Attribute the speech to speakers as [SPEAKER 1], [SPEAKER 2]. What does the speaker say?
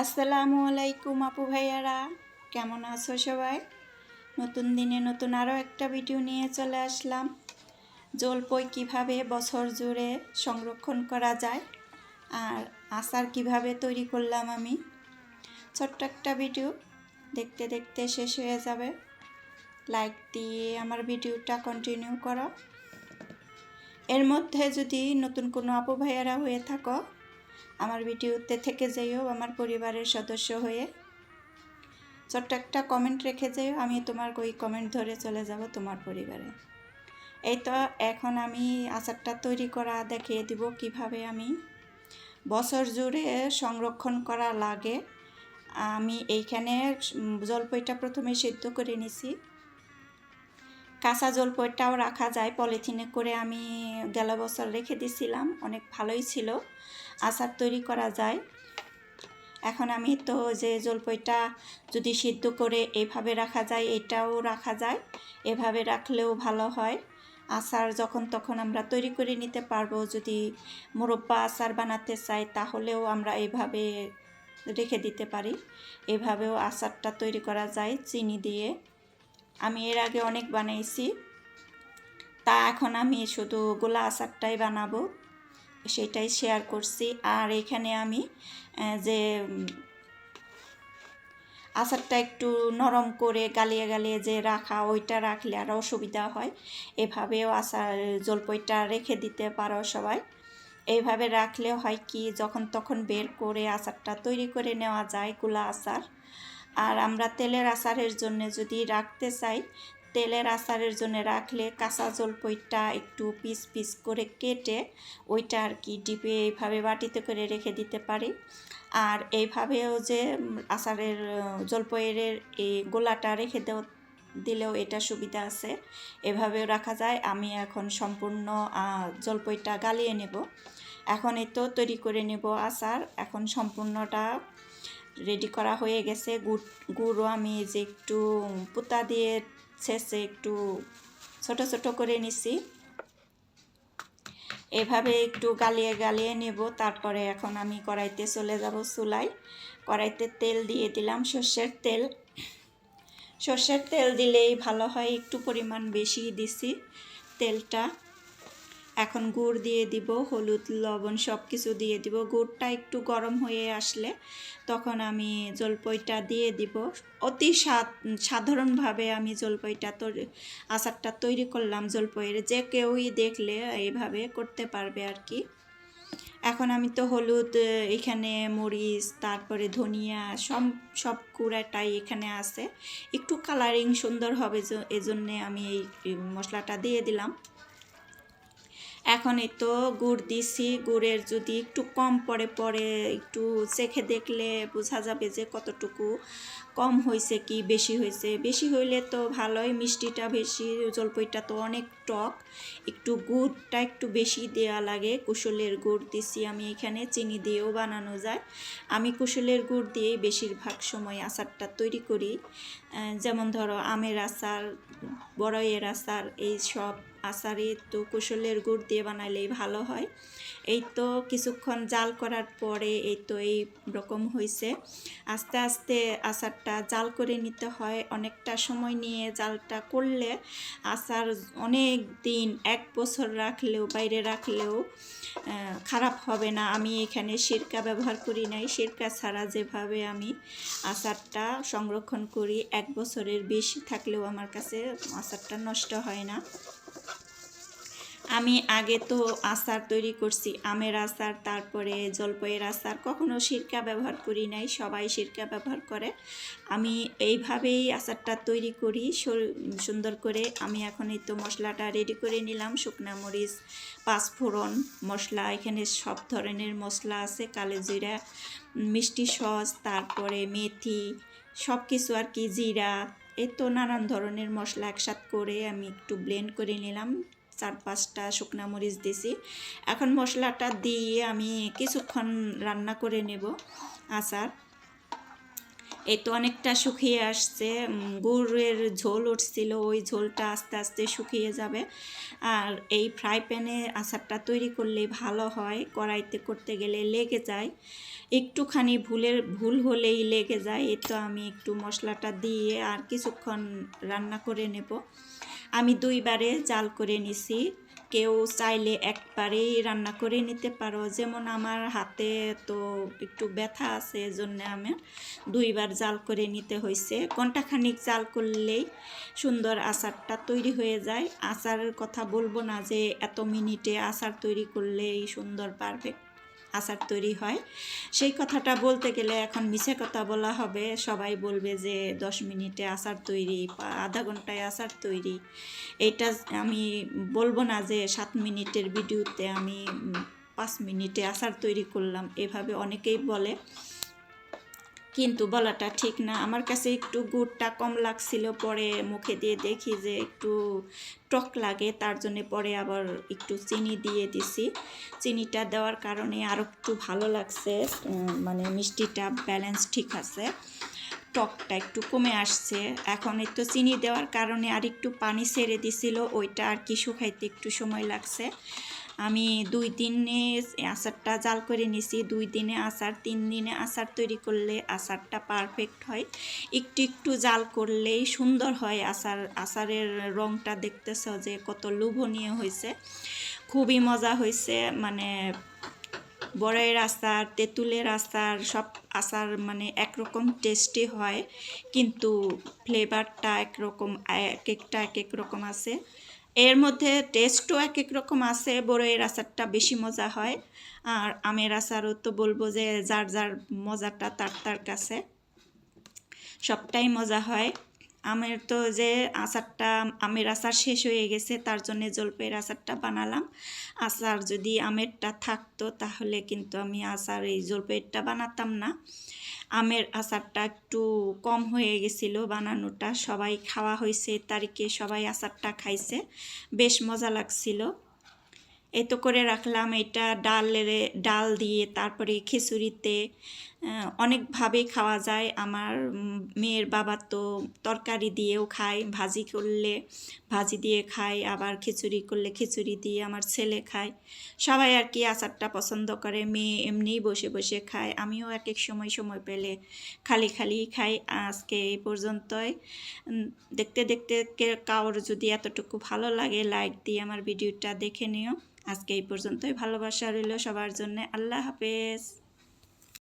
[SPEAKER 1] আসসালামু আলাইকুম আপু ভাইয়ারা। কেমন আছো সবাই? নতুন দিনে নতুন আরও একটা ভিডিও নিয়ে চলে আসলাম। জলপই কীভাবে বছর জুড়ে সংরক্ষণ করা যায় আর আচার কীভাবে তৈরি করলাম আমি, ছোট্ট একটা ভিডিও দেখতে দেখতে শেষ হয়ে যাবে। লাইক দিয়ে আমার ভিডিওটা কন্টিনিউ করো। এর মধ্যে যদি নতুন কোনো আপু ভাইয়ারা হয়ে থাকো আমার ভিডিওতে থেকে যাইও, আমার পরিবারের সদস্য হয়ে। ছোট্ট একটা কমেন্ট রেখে যাইও, আমি তোমার ওই কমেন্ট ধরে চলে যাব তোমার পরিবারে। এই তো এখন আমি আচারটা তৈরি করা দেখিয়ে দিব কীভাবে আমি। বছর জুড়ে সংরক্ষণ করা লাগে। আমি এইখানে জলপাইটা প্রথমে সিদ্ধ করে নিছি। কাঁচা জলপাইটাও রাখা যায়, পলিথিনে করে আমি গেল বছর রেখে দিছিলাম, অনেক ভালোই ছিল। আচার তৈরি করা যায়। এখন আমি তো যে জলপাইটা যদি সিদ্ধ করে এইভাবে রাখা যায়, এটাও রাখা যায়। এভাবে রাখলেও ভালো হয়। আচার যখন তখন আমরা তৈরি করে নিতে পারব। যদি মোরব্বা আচার বানাতে চাই তাহলেও আমরা এইভাবে রেখে দিতে পারি। এভাবেও আচারটা তৈরি করা যায় চিনি দিয়ে। আমি এর আগে অনেক বানাইছি। তা এখন আমি শুধু গোলা আচারটাই বানাবো। সেটাই শেয়ার করছি। আর এখানে আমি যে আচারটা একটু নরম করে গালিয়ে গালিয়ে যে রাখা, ওইটা রাখলে আর অসুবিধা হয়। এভাবেও আচার জলপইটা রেখে দিতে পারো সবাই। এইভাবে রাখলে হয় কি, যখন তখন বের করে আচারটা তৈরি করে নেওয়া যায় কুলা আচার। আর আমরা তেলের আচারের জন্য যদি রাখতে চাই তেলের আচারের জন্য রাখলে কাঁচা জলপইটা একটু পিস পিস করে কেটে ওইটা আর কি ডিপে এইভাবে বাটিতে করে রেখে দিতে পারি। আর এইভাবেও যে আচারের জলপইয়ের এই গোলাটা রেখে দেও, দিলেও এটা সুবিধা আছে। এভাবেও রাখা যায়। আমি এখন সম্পূর্ণ জলপইটা গালিয়ে নেব। এখন এই তো তৈরি করে নেব আচার। এখন সম্পূর্ণটা রেডি করা হয়ে গেছে। গুড়, গুড়ও আমি যে একটু পুতা দিয়ে ছেঁচে একটু ছোট ছোট করে নিছি। এভাবে একটু গালিয়ে গালিয়ে নেব, তারপরে এখন আমি কড়াইতে চলে যাব চুলাই কড়াইতে তেল দিয়ে দিলাম সর্ষের তেল। সর্ষের তেল দিলেই ভালো হয়, একটু পরিমাণ বেশি দিছি তেলটা। এখন গুড় দিয়ে দিব, হলুদ, লবণ সব কিছু দিয়ে দিব। গুড়টা একটু গরম হয়ে আসলে তখন আমি জলপইটা দিয়ে দিব। অতি সাধারণভাবে আমি জলপইটা তৈরি, আচারটা তৈরি করলাম জলপইয়ের। যে কেউই দেখলে এইভাবে করতে পারবে আর কি এখন আমি তো হলুদ, এখানে মরিচ, তারপরে ধনিয়া সব সব কুড়াটাই এখানে আছে। একটু কালারিং সুন্দর হবে এজন্যে আমি এই মশলাটা দিয়ে দিলাম। এখন এই তো গুড় দিছি, গুড়ের যদি একটু কম পরে পরে একটু চেখে দেখলে বোঝা যাবে যে কতটুকু কম হয়েছে কি বেশি হয়েছে? বেশি হইলে তো ভালোই, মিষ্টিটা বেশি, জলপাইটা তো অনেক টক। একটু গুড়টা একটু বেশি দেওয়া লাগে, কুশলের গুড় দিছি আমি এখানে, চিনি দিয়েও বানানো যায়। আমি কুশলের গুড় দিয়েই বেশিরভাগ সময় আচারটা তৈরি করি। যেমন ধরো আমের আচার, বড়ইয়ের আচার, এই সব আচারে তো কুশলের গুড় দিয়ে বানাইলেই ভালো হয়। এই তো কিছুক্ষণ জাল করার পরে এই তো এই রকম হয়েছে আস্তে আস্তে আচারটা জাল করে নিতে হয়, অনেকটা সময় নিয়ে জালটা করলে আচার অনেক দিন, এক বছর রাখলেও, বাইরে রাখলেও খারাপ হবে না। আমি এখানে সিরকা ব্যবহার করি নাই। সিরকা ছাড়া যেভাবে আমি আচারটা সংরক্ষণ করি, এক বছরের বেশি থাকলেও আমার কাছে আচারটা নষ্ট হয় না। আমি আগে তো আচার তৈরি করছি, আমের আচার, তারপরে জলপাইয়ের আচার, কখনো সিরকা ব্যবহার করি নাই, সবাই সিরকা ব্যবহার করে। আমি এইভাবেই আচারটা তৈরি করি সুন্দর করে। আমি এখন এই তো মশলাটা রেডি করে নিলাম, শুকনা মরিচ, পাঁচফোড়ন মশলা, এখানে সব ধরনের মশলা আছে, কালো জিরা, মিষ্টি সস, তারপরে মেথি সব কিছু আর কি, জিরা, এই তো নানান ধরনের মশলা একসাথ করে আমি একটু ব্লেন্ড করে নিলাম। চার পাঁচটা শুকনো মরিচ দিছি। এখন মশলাটা দিয়ে আমি কিছুক্ষণ রান্না করে নেব আচার। এই তো অনেকটা শুকিয়ে আসছে। গুড়ের ঝোল উঠছিল, ওই ঝোলটা আস্তে আস্তে শুকিয়ে যাবে। আর এই ফ্রাই প্যানে আচারটা তৈরি করলে ভালো হয়, কড়াইতে করতে গেলে লেগে যায়। একটুখানি ভুলের, ভুল হলেই লেগে যায় এই তো আমি একটু মশলাটা দিয়ে আর কিছুক্ষণ রান্না করে নেব। আমি দুইবারে জাল করে নিছি। কেউ চাইলে একবারেই রান্না করে নিতে পারো। যেমন আমার হাতে তো একটু ব্যথা আছে, এজন্য আমি দুইবার জাল করে নিতে হয়েছে ঘন্টাখানিক জাল করলেই সুন্দর আচারটা তৈরি হয়ে যায়। আচারের কথা বলব না যে এত মিনিটে আচার তৈরি করলেই সুন্দর পারফেক্ট আচার তৈরি হয়। সেই কথাটা বলতে গেলে এখন মিছে কথা বলা হবে। সবাই বলবে যে দশ মিনিটে আচার তৈরি বা আধা ঘন্টায় আচার তৈরি। এটা আমি বলব না যে সাত মিনিটের ভিডিওতে আমি পাঁচ মিনিটে আচার তৈরি করলাম। এভাবে অনেকেই বলে। কিন্তু বলাটা ঠিক না। আমার কাছে একটু গুড়টা কম লাগছিল, পরে মুখে দিয়ে দেখি যে একটু টক লাগে, তার জন্য পরে আবার একটু চিনি দিয়ে দিছি। চিনিটা দেওয়ার কারণে আরও একটু ভালো লাগছে মানে মিষ্টিটা ব্যালেন্স ঠিক আছে। টকটা একটু কমে আসছে। এখন একটু চিনি দেওয়ার কারণে আর একটু পানি ছেড়ে দিছিল, ওইটা আর কি শুকাইতে একটু সময় লাগছে। আমি দুই দিনে আচারটা জাল করে নিছি। দুই দিনে আচার, তিন দিনে আচার তৈরি করলে আচারটা পারফেক্ট হয়। একটু একটু জাল করলেই সুন্দর হয় আচার, আচারের রংটা দেখতেছ যে কত লোভনীয় হয়েছে। খুবই মজা হয়েছে মানে বড়ের আচার, তেঁতুলের আচার, সব আচার মানে একরকম টেস্টি হয়, কিন্তু ফ্লেভারটা একরকম, এক একটা এক এক রকম আছে। এর মধ্যে টেস্টও এক এক রকম আছে বড়ের আচারটা বেশি মজা হয়। আর আমের আচারও তো বলব যে যার যার মজাটা তার তার কাছে। সবটাই মজা হয়। আমের তো যে আচারটা, আমের আচার শেষ হয়ে গেছে, তার জন্য জলপাইয়ের আচারটা বানালাম। আচার যদি আমেরটা থাকতো, তাহলে কিন্তু আমি আচার, এই জলপাইয়েরটা বানাতাম না। আমের আচারটা একটু কম হয়ে গেছিল বানানোটা, সবাই খাওয়া হয়েছে, তারিখে সবাই আচারটা খাইছে, বেশ মজা লাগছিল। এই তো করে রাখলাম এটা ডালের ডাল দিয়ে তারপরে খিচুড়িতে আহ, অনেকভাবেই খাওয়া যায়। আমার মেয়ের বাবা তো তরকারি দিয়েও খায় ভাজি করলে ভাজি দিয়ে খায় আবার খিচুড়ি করলে খিচুড়ি দিয়ে আমার ছেলে খায়। সবাই আর কি আচারটা পছন্দ করে মেয়ে এমনিই বসে বসে খায়। আমিও এক এক সময় সময় পেলে খালি খালি খাই। আজকে এই পর্যন্তই। দেখতে দেখতে কে- কারোর যদি এতটুকু ভালো লাগে লাইক দিয়ে আমার ভিডিওটা দেখে নিও। আজকে এই পর্যন্তই। ভালোবাসা রইল সবার জন্য। আল্লাহ হাফেজ।